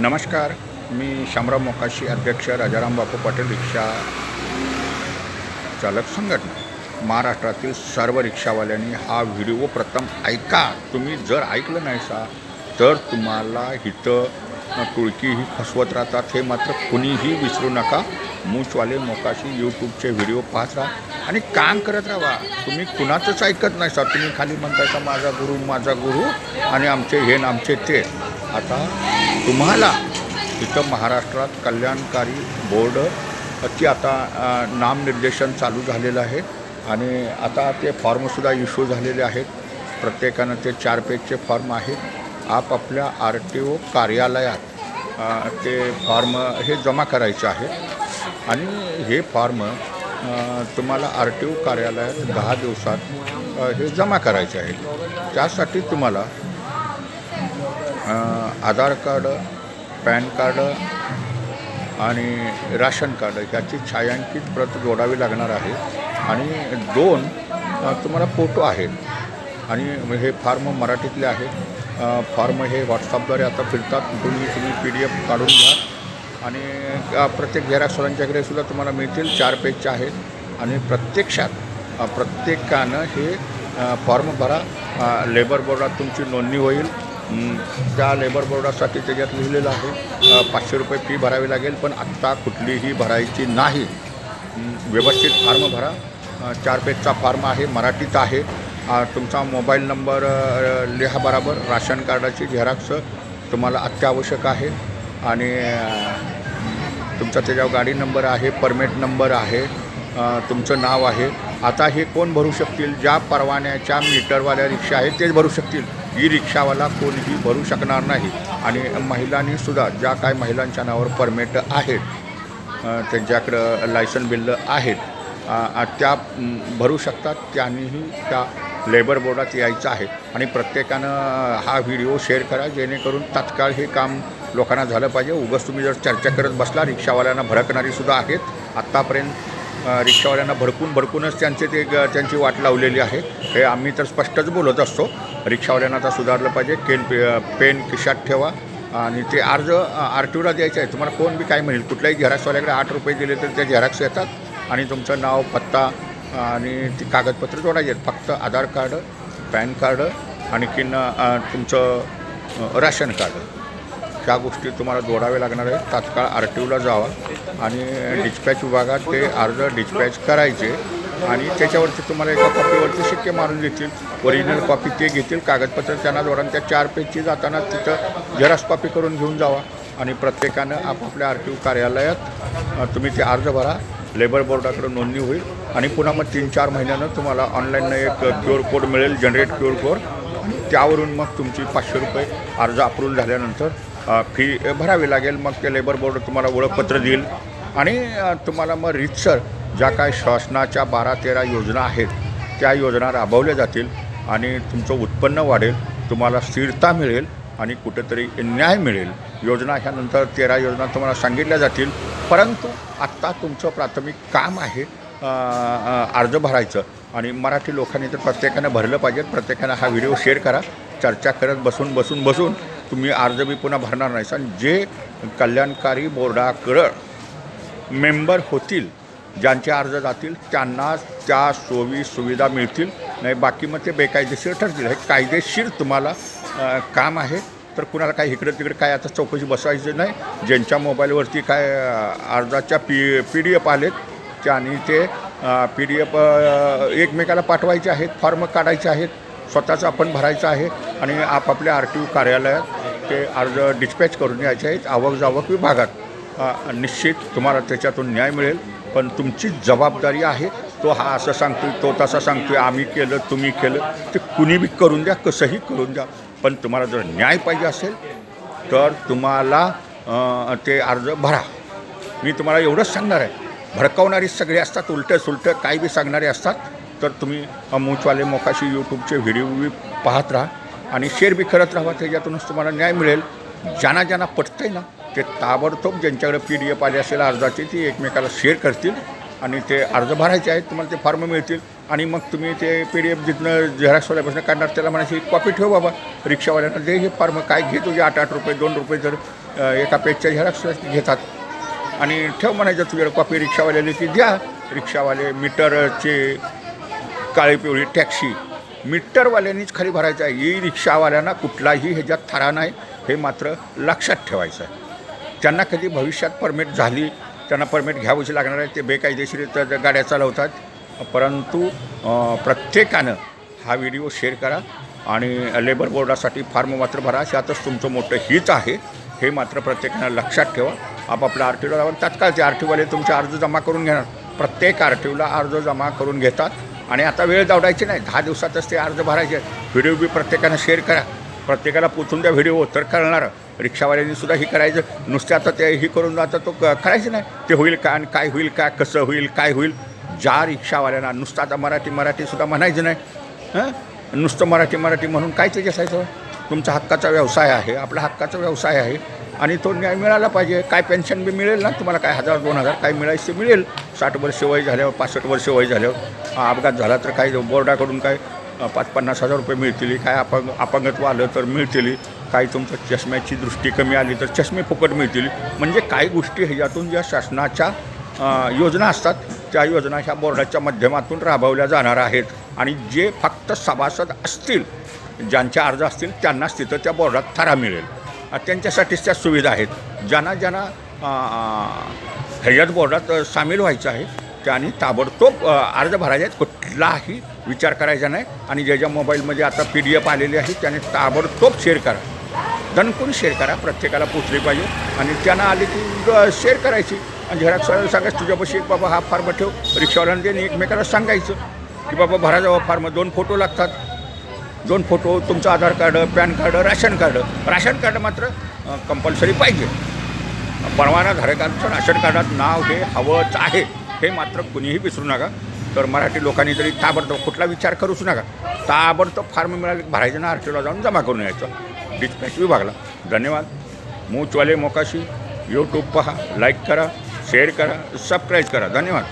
नमस्कार मी शामराव मोकाशी अध्यक्ष राजाराम बापू पाटील रिक्षा चालक संघटना महाराष्ट्रातील सर्व रिक्षावाल्यांनी हा व्हिडिओ प्रथम ऐका. तुम्ही जर ऐकलं नाही सा तर तुम्हाला हिथं टुळकी ही फसवत राहतात हे मात्र कुणीही विसरू नका. मूचवाले मोकाशी यूट्यूबचे व्हिडिओ पाहत राहा आणि काम करत राहा. तुम्ही कुणाचंच ऐकत नाही सा तुम्ही खाली म्हणताय का माझा गुरु माझा गुरु आणि आमचे हे आमचे ते. आता तुम्हाला इथं महाराष्ट्रात कल्याणकारी बोर्ड ची आता नामनिर्देशन चालू झालेलं आहे. आणि आता ते फॉर्मसुद्धा इश्यू झालेले आहेत. प्रत्येकानं ते चार पेजचे फॉर्म आहेत. आपापल्या आर टी ओ कार्यालयात ते फॉर्म हे जमा करायचे आहेत. आणि हे फॉर्म तुम्हाला आर टी ओ कार्यालयात दहा दिवसात हे जमा करायचे आहेत. त्यासाठी तुम्हाला आधार कार्ड पॅन कार्ड आणि राशन कार्ड ह्याची छायांकित प्रत जोडावी लागणार आहे. आणि दोन तुम्हाला फोटो आहेत. आणि हे फार्म मराठीतले आहेत. फॉर्म हे व्हॉट्सअपद्वारे आता फिरतात. तुम्ही तुम्ही पी डी एफ काढून घ्या. आणि प्रत्येक झेरॉक्सवाल्यांच्याकडे सुद्धा तुम्हाला मिळतील. चार पेजचे आहेत. आणि प्रत्यक्षात प्रत्येकानं हे फॉर्म भरा. लेबर बोर्डात तुमची नोंदणी होईल. त्या लेबर बोर्डासाठी त्याच्यात लिहिलेलं आहे पाचशे रुपये फी भरावी लागेल पण आत्ता कुठलीही भरायची नाही. व्यवस्थित फॉर्म भरा. चार पेजचा फॉर्म आहे मराठीत आहे. तुमचा मोबाईल नंबर लिहा बराबर. राशन कार्डाची झेरॉक्स तुम्हाला अत्यावश्यक आहे. आणि तुमचा त्याच्यावर गाडी नंबर आहे परमिट नंबर आहे तुमचं नाव आहे. आता हे कोण भरू शकतील? ज्या परवान्याच्या मीटरवाल्या रिक्षा आहेत तेच भरू शकतील. ई रिक्षावाला कोणीही भरू शकणार नाही आणि महिलांनी सुद्धा ज्या काय महिलांच्या नावावर परमिट आहेत त्यांच्याकडं लायसन बिल्ल आहेत त्या भरू शकतात त्यांनीही त्या लेबर बोर्डात यायचं आहे. आणि प्रत्येकानं हा व्हिडिओ शेअर करा जेणेकरून तात्काळ हे काम लोकांना झालं पाहिजे. उगाच तुम्ही जर चर्चा करत बसला रिक्षावाल्यांना भडकणारी सुद्धा आहेत. आत्तापर्यंत रिक्षावाल्यांना भडकून भडकूनच त्यांचे ते ग- त्यांची वाट लावलेली आहे. हे आम्ही तर स्पष्टच बोलत असतो. रिक्षावाल्यांना आता सुधारलं पाहिजे. केन पे पेन खिशात ठेवा. आणि ते अर्ज आर टी ओला द्यायचं आहे. तुम्हाला कोण बी काय म्हणेल कुठल्याही झेरॉक्सवाल्याकडे आठ रुपये दिले तर ते झेरॉक्स येतात. आणि तुमचं नाव पत्ता आणि ती कागदपत्र जोडायचे आहेत. फक्त आधार कार्ड पॅन कार्ड आणखीन तुमचं राशन कार्ड. ह्या गोष्टी तुम्हाला जोडावे लागणार आहेत. तात्काळ आर टी ओला जावा. आणि डिस्पॅच विभागात ते अर्ज डिस्पॅच करायचे. आणि त्याच्यावरती तुम्हाला एका कॉपीवरती शिक्के मारून देतील ओरिजिनल कॉपी ते घेतील. कागदपत्र त्यांना जोडा त्या चार पेजची जाताना तिथं झेरॉक्स कॉपी करून घेऊन जावा. आणि प्रत्येकानं आपापल्या आर टी ओ कार्यालयात तुम्ही ते अर्ज भरा. लेबर बोर्डाकडे नोंदणी होईल. आणि पुन्हा मग तीन चार महिन्यानं तुम्हाला ऑनलाईन एक क्यू आर कोड मिळेल. जनरेट क्यू आर कोड त्यावरून मग तुमची पाचशे रुपये अर्ज अप्रूव्ह झाल्यानंतर फी भरावी लागेल. मग ते लेबर बोर्ड तुम्हाला ओळखपत्र देईल. आणि तुम्हाला मग रितसर ज्या काय शासनाच्या बारा तेरा योजना आहेत त्या योजना राबवल्या जातील आणि तुमचं उत्पन्न वाढेल तुम्हाला स्थिरता मिळेल आणि कुठेतरी न्याय मिळेल. योजना ह्यानंतर तेरा योजना तुम्हाला सांगितल्या जातील. परंतु आत्ता तुमचं प्राथमिक काम आहे अर्ज भरायचं. आणि मराठी लोकांनी तर प्रत्येकानं भरलं पाहिजे. प्रत्येकानं हा व्हिडिओ शेअर करा. चर्चा करत बसून बसून बसून तुम्ही अर्ज बी पुन्हा भरणार नाही आणि जे कल्याणकारी बोर्डाकडं मेंबर होतील ज्यांचे अर्ज जातील त्यांना त्या सोयी सुविधा मिळतील. नाही बाकी मग ते बेकायदेशीर ठरतील. हे कायदेशीर तुम्हाला काम आहे. तर कुणाला काय इकडे तिकडे काय आता चौकशी बसवायची नाही. ज्यांच्या मोबाईलवरती काय अर्जाच्या पी पी डी एफ आलेत त्याने ते पी डी एफ एकमेकाला पाठवायचे आहेत फॉर्म काढायचे आहेत. स्वतःचं आपण भरायचं आहे आणि आपापल्या आर टी ओ कार्यालयात ते अर्ज डिस्पॅच करून यायचे आहेत. आवक जावक विभागात निश्चित तुम्हाला त्याच्यातून न्याय मिळेल. पण तुमची जबाबदारी आहे. तो हा असं सांगतोय तो तसा सांगतोय आम्ही केलं तुम्ही केलं. ते कुणी बी करून द्या कसंही करून द्या. पण तुम्हाला जर न्याय पाहिजे असेल तर तुम्हाला ते अर्ज भरा. मी तुम्हाला एवढंच सांगणार आहे. भडकवणारी सगळे असतात उलटं सुलटं काही बी सांगणारे असतात तर तुम्ही मूचवाले मोकाशी यूट्यूबचे व्हिडिओ बी पाहत राहा आणि शेअर बी करत राहा. त्याच्यातूनच तुम्हाला न्याय मिळेल. ज्यांना ज्यांना पटतंय ना ते ताबडतोब ज्यांच्याकडे पी डी एफ आली असेल अर्जाची ती एकमेकाला शेअर करतील आणि ते अर्ज भरायचे आहेत तुम्हाला ते फॉर्म मिळतील. आणि मग तुम्ही ते पी डी एफ जिथनं झेराक्सवाल्यापासून काढणार त्याला म्हणायची कॉपी ठेव बाबा रिक्षावाल्यांना दे हे फॉर्म काय घे तुझे आठ आठ रुपये दोन रुपये जर एका पेजच्या झेराक्स घेतात. आणि ठेव म्हणायचं तुझ्या कॉपी रिक्षावाल्याने की द्या. रिक्षावाले मीटरचे काळी पिवळी टॅक्सी. मीटरवाल्यांनीच खाली भरायचं आहे. ई रिक्षावाल्यांना कुठलाही ह्याच्यात थरा नाही. हे मात्र लक्षात ठेवायचं आहे. त्यांना कधी भविष्यात परमिट झाली त्यांना परमिट घ्यावीच लागणार आहे ते बेकायदेशीर गाड्या चालवतात. परंतु प्रत्येकानं हा व्हिडिओ शेअर करा आणि लेबर बोर्डासाठी फॉर्म मात्र भरा. यातच तुमचं मोठं हित आहे. हे मात्र प्रत्येकानं लक्षात ठेवा. आपापल्या आर टी ओला जाऊन तात्काळ ते आर टी ओवाले तुमचे अर्ज जमा करून घेणार. प्रत्येक आर टी ओला अर्ज जमा करून घेतात. आणि आता वेळ दावडायची नाही. दहा दिवसातच ते अर्ज भरायचे व्हिडिओ बी प्रत्येकानं शेअर करा. प्रत्येकाला पोचून द्या व्हिडिओ तर कळणार रिक्षावाल्यांनी सुद्धा हे करायचं. नुसते आता ते हे करून आता तो क- करायचं नाही. ते होईल का आणि काय होईल का कसं होईल काय होईल? ज्या रिक्षावाल्यांना नुसतं आता मराठी मराठीसुद्धा म्हणायचं नाही. हां? नुसतं मराठी मराठी म्हणून काय ते असायचं? तुमचा हक्काचा व्यवसाय आहे आपला हक्काचा व्यवसाय आहे आणि तो न्याय मिळाला पाहिजे. काय पेन्शन बी मिळेल ना तुम्हाला? काय हजार दोन हजार काय मिळायचं ते मिळेल. साठ वर्ष वय झाल्यावर पासष्ट वर्ष वय झाल्यावर अपघात झाला तर काही बोर्डाकडून काय पाच पन्नास हजार रुपये मिळतील. काय अपंग अपंगत्व आलं तर मिळतील. काही तुमचं चष्म्याची दृष्टी कमी आली तर चष्मे फुकट मिळतील. म्हणजे काही गोष्टी ह्याच्यातून ज्या शासनाच्या योजना असतात त्या योजना ह्या बोर्डाच्या माध्यमातून राबवल्या जाणार आहेत. आणि जे फक्त सभासद असतील ज्यांचे अर्ज असतील त्यांनाच तिथं त्या बोर्डात थारा मिळेल. त्यांच्यासाठीच त्या सुविधा आहेत. ज्यांना ज्यांना अ, बोर्डात सामील व्हायचं आहे त्यांनी ताबडतोब अर्ज भरायचे आहेत कुठलाही विचार करायचा नाही आणि ज्या ज्या मोबाईलमध्ये आता पी डी एफ आलेली आहे त्याने ताबडतोब शेअर करा. दणकून शेअर करा प्रत्येकाला पोचली पाहिजे आणि त्यांना आली की शेअर करायची. आणि झेरॉक्सवाल्याला सांगायचं तुझ्यापाशी एक बाबा हा फार्म ठेव. रिक्षावाल्याने त्यांनी एकमेकाला सांगायचं की बाबा भरा जावा फार्म दोन फोटो लागतात. दोन फोटो तुमचं Aadhaar card PAN card ration card. Ration card मात्र कंपल्सरी पाहिजे. परवानाधारकांचं राशन कार्डात नाव हे हवंच आहे हे मात्र कुणीही विसरू नका. तर मराठी लोकांनी तरी ताबडतोब कुठला विचार करूच नका. ताबडतोब फॉर्म मिळाले भरायचं ना आरटीला जाऊन जमा करून यायचं. डिस्पॅच विभागला. धन्यवाद. मूचवाले मोकाशी. यूट्यूब पहा लाईक करा शेअर करा सबस्क्राईब करा. धन्यवाद.